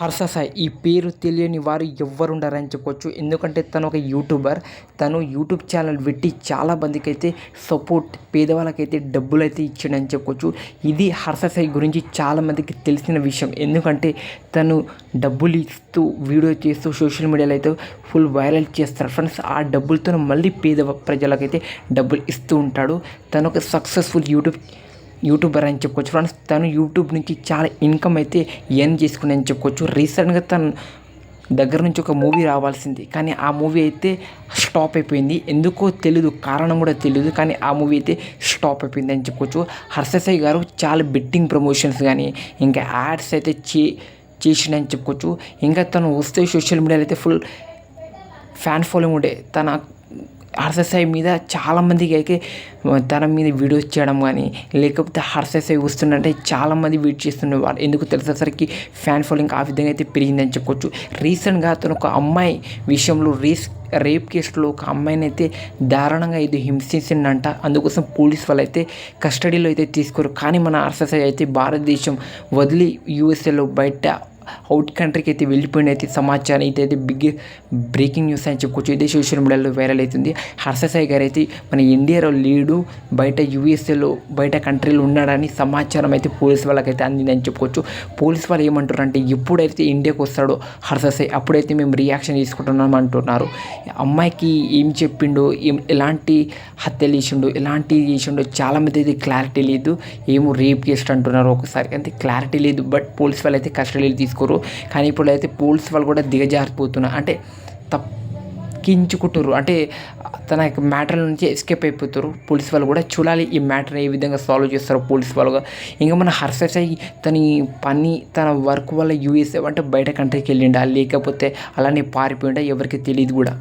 హర్ష సాయి ఈ పేరు తెలియని వారు ఎవ్వరుండరని చెప్పొచ్చు. ఎందుకంటే తను ఒక యూట్యూబర్. తను యూట్యూబ్ ఛానల్ పెట్టి చాలా మందికి అయితే సపోర్ట్ పేదవాళ్ళకైతే డబ్బులు అయితే ఇచ్చాడని చెప్పొచ్చు. ఇది హర్ష సాయి గురించి చాలామందికి తెలిసిన విషయం. ఎందుకంటే తను డబ్బులు ఇస్తూ వీడియో చేస్తూ సోషల్ మీడియాలో అయితే ఫుల్ వైరల్ చేస్తారు. ఫ్రెండ్స్ ఆ డబ్బులతో మళ్ళీ పేద ప్రజలకైతే డబ్బులు ఇస్తూ ఉంటాడు. తను ఒక సక్సెస్ఫుల్ యూట్యూబ్ యూట్యూబర్ అని చెప్పుకోవచ్చు. ఫ్రెండ్స్ తను యూట్యూబ్ నుంచి చాలా ఇన్కమ్ అయితే ఎర్న్ చేసుకుని అని చెప్పుకోవచ్చు. రీసెంట్గా తను దగ్గర నుంచి ఒక మూవీ రావాల్సింది. కానీ ఆ మూవీ అయితే స్టాప్ అయిపోయింది. ఎందుకో తెలీదు కారణం కూడా తెలియదు కానీ ఆ మూవీ అయితే స్టాప్ అయిపోయింది అని చెప్పుకోవచ్చు. హర్షసాయి గారు చాలా బెట్టింగ్ ప్రమోషన్స్ కానీ ఇంకా యాడ్స్ అయితే చే చేసిండని చెప్పుకోవచ్చు. ఇంకా తను వస్తే సోషల్ మీడియాలో అయితే ఫుల్ ఫ్యాన్ ఫాలోయింగ్ ఉండే. తన హర్షసాయి మీద చాలామందికి అయితే తన మీద వీడియోస్ చేయడం కానీ లేకపోతే హర్షసాయి వస్తుందంటే చాలామంది వెయిట్ చేస్తుండేవారు ఎందుకు తెలిసేసరికి ఫ్యాన్ ఫాలోయింగ్ ఆ విధంగా అయితే పెరిగిందని చెప్పొచ్చు. రీసెంట్గా అతను ఒక అమ్మాయి విషయంలో రేస్ రేప్ కేసులో ఒక అమ్మాయిని అయితే దారుణంగా ఇది హింసించిందంట. అందుకోసం పోలీస్ వాళ్ళు అయితే కస్టడీలో అయితే తీసుకోరు. కానీ మన ఆర్ఎస్ఎస్ఐ అయితే భారతదేశం వదిలి యూఎస్ఏలో బయట అవుట్ కంట్రీకి అయితే వెళ్ళిపోయిన అయితే సమాచారం అయితే అయితే బిగ్ బ్రేకింగ్ న్యూస్ అని చెప్పుకోవచ్చు. ఇదే సోషల్ మీడియాలో వైరల్ అవుతుంది. హర్షసాయి గారు అయితే మన ఇండియాలో లీడు బయట యూఎస్ఏలో బయట కంట్రీలో ఉన్నాడని సమాచారం అయితే పోలీస్ వాళ్ళకైతే అందిందని చెప్పుకోవచ్చు. పోలీస్ వాళ్ళు ఏమంటారు అంటే ఎప్పుడైతే ఇండియాకి వస్తాడో హర్షసాయి అప్పుడైతే మేము రియాక్షన్ తీసుకుంటున్నాం అంటున్నారు. అమ్మాయికి ఏం చెప్పిండో ఏం ఎలాంటి హత్యలు చేసిండో ఎలాంటి చేసిండో చాలామంది అయితే క్లారిటీ లేదు. ఏమో రేప్ కేసు అంటున్నారు ఒకసారి. అంటే క్లారిటీ లేదు బట్ పోలీస్ వాళ్ళు అయితే కస్టడీలు తీసుకోరు కానీ ఇప్పుడు అయితే పోలీస్ వాళ్ళు కూడా దిగజారిపోతున్నారు అంటే తప్పించుకుంటారు అంటే తన యొక్క మ్యాటర్ నుంచి ఎస్కేప్ అయిపోతారు పోలీస్ వాళ్ళు కూడా చూడాలి ఈ మ్యాటర్ ఏ విధంగా సాల్వ్ చేస్తారో పోలీస్ వాళ్ళుగా ఇంకా మన హర్షసాయి తన పని తన వర్క్ వల్ల యూఎస్ఏ అంటే బయట కంట్రీకి వెళ్ళిండా? లేకపోతే అలానే పారిపోయిండా? ఎవరికి తెలియదు కూడా.